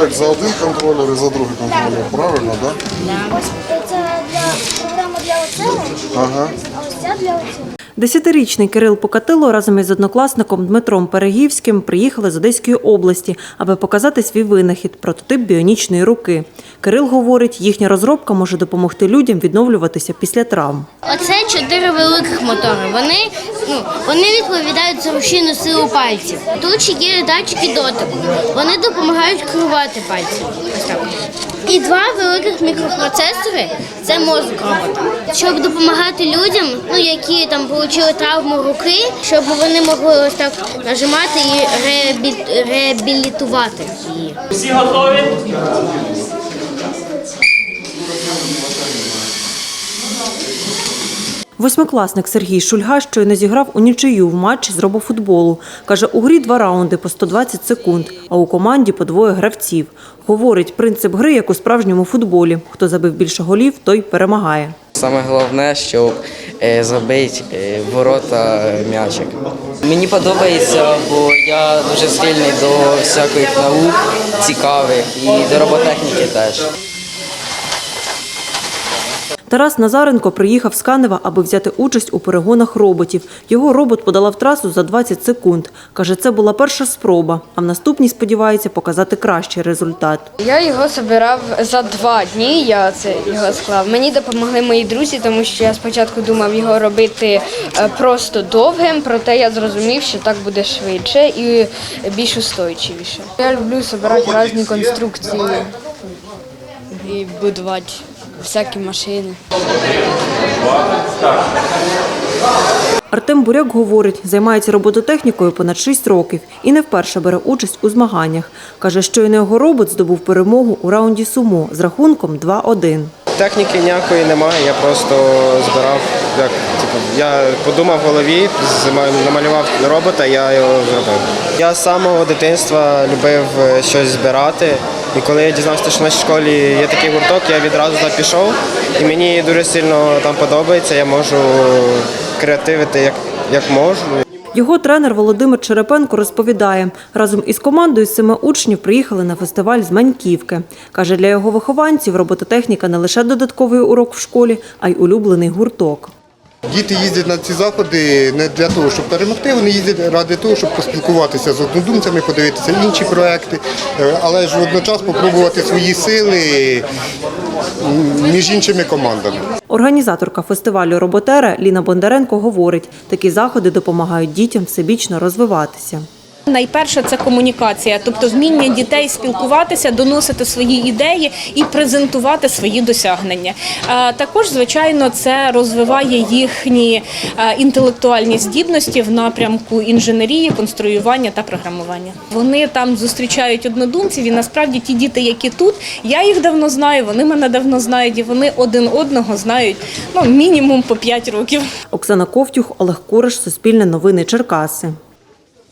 як за один контролер і за другий контролер, правильно, так? Ось Це для програма для оцього, Ага. а ось ця для оцього. Десятирічний Кирил Покатило разом із однокласником Дмитром Перегівським приїхали з Одеської області, аби показати свій винахід прототип біонічної руки. Кирил говорить, їхня розробка може допомогти людям відновлюватися після травм. Оце чотири великих мотори. Вони, ну, вони відповідають за рушійну силу пальців. Тут ще є датчики дотику. Вони допомагають керувати пальцем. Ось так. І два великих мікропроцесори це мозок робота. Щоб допомагати людям, ну які там отримали травму руки, щоб вони могли ось так нажимати і реабілі- реабілітувати її. Всі готові? Восьмикласник Сергій Шульга щойно зіграв у нічию в матчі з робофутболу. Каже, у грі два раунди по 120 секунд, а у команді по двоє гравців. Говорить, принцип гри як у справжньому футболі. Хто забив більше голів, той перемагає. Саме головне, щоб е, забити е, ворота м'ячик. Мені подобається, бо я дуже схильний до всяких наук цікавих і до роботехніки теж. Тарас Назаренко приїхав з Канева, аби взяти участь у перегонах роботів. Його робот подала в трасу за 20 секунд. Каже, це була перша спроба, а в наступній сподівається показати кращий результат. Я його збирав за два дні. Я це його склав. Мені допомогли мої друзі, тому що я спочатку думав його робити е, просто довгим, проте я зрозумів, що так буде швидше і більш устойчивіше. Я люблю збирати різні конструкції і будувати всякі машини. Артем Буряк говорить, займається робототехнікою понад 6 років і не вперше бере участь у змаганнях. Каже, що його робот здобув перемогу у раунді сумо з рахунком 2-1. Техніки ніякої немає, я просто збирав, як типу, я подумав в голові, намалював робота, я його зробив. Я з самого дитинства любив е, щось збирати. І коли я дізнався, що в нашій школі є такий гурток, я відразу туди пішов. І мені дуже сильно там подобається, я можу креативити як, як можу. Його тренер Володимир Черепенко розповідає, разом із командою семи учнів приїхали на фестиваль з Маньківки. Каже, для його вихованців робототехніка не лише додатковий урок в школі, а й улюблений гурток. Діти їздять на ці заходи не для того, щоб перемогти, вони їздять ради того, щоб поспілкуватися з однодумцями, подивитися інші проекти, е, але ж водночас спробувати свої сили між іншими командами. Організаторка фестивалю Роботера Ліна Бондаренко говорить, такі заходи допомагають дітям всебічно розвиватися. Найперше це комунікація, тобто вміння дітей спілкуватися, доносити свої ідеї і презентувати свої досягнення. Також, звичайно, це розвиває їхні інтелектуальні здібності в напрямку інженерії, конструювання та програмування. Вони там зустрічають однодумців, і насправді ті діти, які тут, я їх давно знаю, вони мене давно знають, і вони один одного знають ну мінімум по 5 років. Оксана Ковтюх, Олег Куриш, Суспільне новини Черкаси.